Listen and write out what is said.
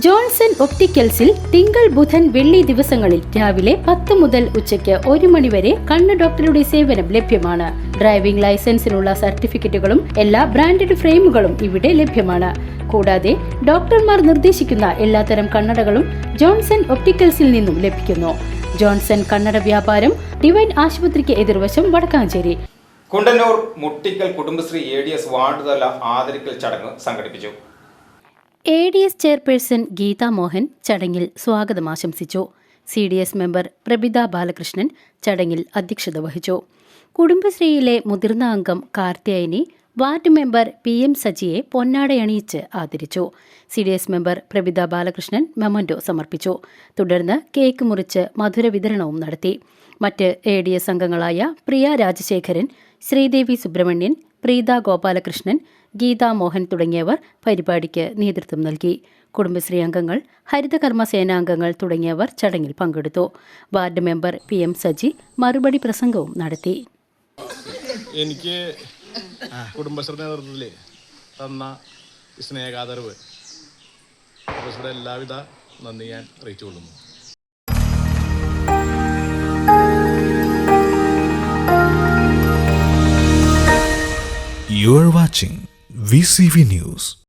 Johnson ഒപ്റ്റിക്കൽസിൽ തിങ്കൾ ബുധൻ വെള്ളി ദിവസങ്ങളിൽ രാവിലെ പത്ത് മുതൽ ഉച്ചയ്ക്ക് ഒരു മണിവരെ കണ്ണ് ഡോക്ടറുടെ സേവനം ലഭ്യമാണ്. ഡ്രൈവിംഗ് ലൈസൻസിനുള്ള സർട്ടിഫിക്കറ്റുകളും എല്ലാ ബ്രാൻഡഡ് ഫ്രെയിമുകളും ഇവിടെ ലഭ്യമാണ്. കൂടാതെ ഡോക്ടർമാർ നിർദ്ദേശിക്കുന്ന എല്ലാത്തരം കണ്ണടകളും ജോൺസൺ ഒപ്റ്റിക്കൽസിൽ നിന്നും ലഭിക്കുന്നു. ജോൺസൺ കണ്ണട വ്യാപാരം ഡിവൈൻ ആശുപത്രിക്ക് എതിർവശം Vadakkanchery. Kundannoor Muttikkal Kudumbashree A D S ward തല ആദരിക്കൽ ചടങ്ങ് സംഘടിപ്പിച്ചു. A D S chairperson Geetha Mohan ചടങ്ങിൽ സ്വാഗതം ആശംസിച്ചു. C D S member Prabitha Balakrishnan ചടങ്ങിൽ അധ്യക്ഷത വഹിച്ചു. കുടുംബശ്രീയിലെ മുതിർന്ന അംഗം Karthiyayani ward member P M സജിയെ പൊന്നാടയണിയിച്ച് ആദരിച്ചു. C D S member Prabitha Balakrishnan memento സമർപ്പിച്ചു. തുടർന്ന് കേക്ക് മുറിച്ച് മധുര വിതരണവും നടത്തി. മറ്റ് എ ഡി എസ് അംഗങ്ങളായ പ്രിയ രാജശേഖരൻ ശ്രീദേവി സുബ്രഹ്മണ്യൻ പ്രീത ഗോപാലകൃഷ്ണൻ ഗീതാ മോഹൻ തുടങ്ങിയവർ പരിപാടിക്ക് നേതൃത്വം നൽകി. കുടുംബശ്രീ അംഗങ്ങൾ ഹരിതകർമ്മ സേനാംഗങ്ങൾ തുടങ്ങിയവർ ചടങ്ങിൽ പങ്കെടുത്തു. Ward member P M Saji മറുപടി പ്രസംഗവും നടത്തി. എനിക്ക് കുടുംബശ്രീ നേതൃത്വത്തിൽ തന്ന ഈ സ്നേഹാദരവ് കുടുംബശ്രീയുടെ എല്ലാവിധ നന്ദി ഞാൻ അറിയിച്ചു കൊള്ളുന്നു. You are watching VCV News.